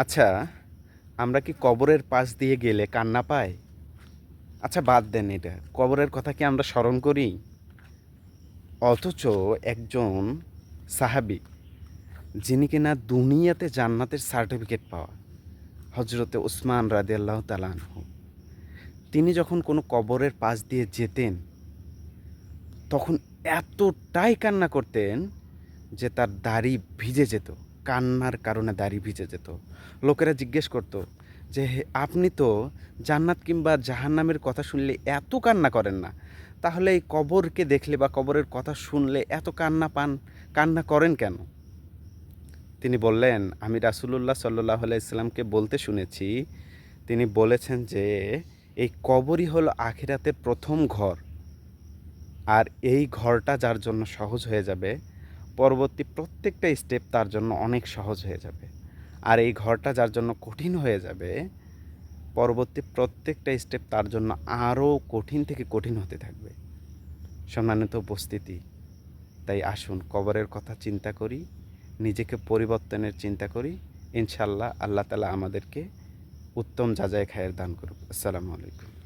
আচ্ছা আমরা কি কবরের পাশ দিয়ে গেলে কান্না পাই? আচ্ছা বাদ দেন এটা। কবরের কথা কি আমরা স্মরণ করি? অথচ একজন সাহাবি, যিনি কিনা দুনিয়াতে জান্নাতের সার্টিফিকেট পাওয়া হজরতে উসমান রাজি আল্লাহ তালানহু তিনি যখন কোনো কবরের পাশ দিয়ে যেতেন, তখন এতটাই কান্না করতেন যে তার দাড়ি ভিজে যেত। কান্নার কারণে দাড়ি ভিজে যেত। লোকেরা জিজ্ঞেস করতো যে আপনি তো জান্নাত কিংবা জাহান্নামের কথা শুনলে এত কান্না করেন না। তাহলে এই কবরকে দেখলে বা কবরের কথা শুনলে এত কান্না পান, কান্না করেন কেন? তিনি বললেন, আমি রাসুলুল্লাহ সাল্লাহ ইসলামকে বলতে শুনেছি, তিনি বলেছেন যে, এই কবরই হলো আখিরাতের প্রথম ঘর। আর এই ঘরটা যার জন্য সহজ হয়ে যাবে পরবর্তী প্রত্যেকটা স্টেপ তার জন্য অনেক সহজ হয়ে যাবে। আর এই ঘরটা যার জন্য কঠিন হয়ে যাবে, পরবর্তী প্রত্যেকটা স্টেপ তার জন্য আরও কঠিন থেকে কঠিন হতে থাকবে। সম্মানিত উপস্থিতি, তাই আসুন কবরের কথা চিন্তা করি, নিজেকে পরিবর্তনের চিন্তা করি। ইনশাল্লাহ আল্লাহ তালা আমাদেরকে উত্তম যাজায় খায়ের দান করুক। আসসালামু আলাইকুম।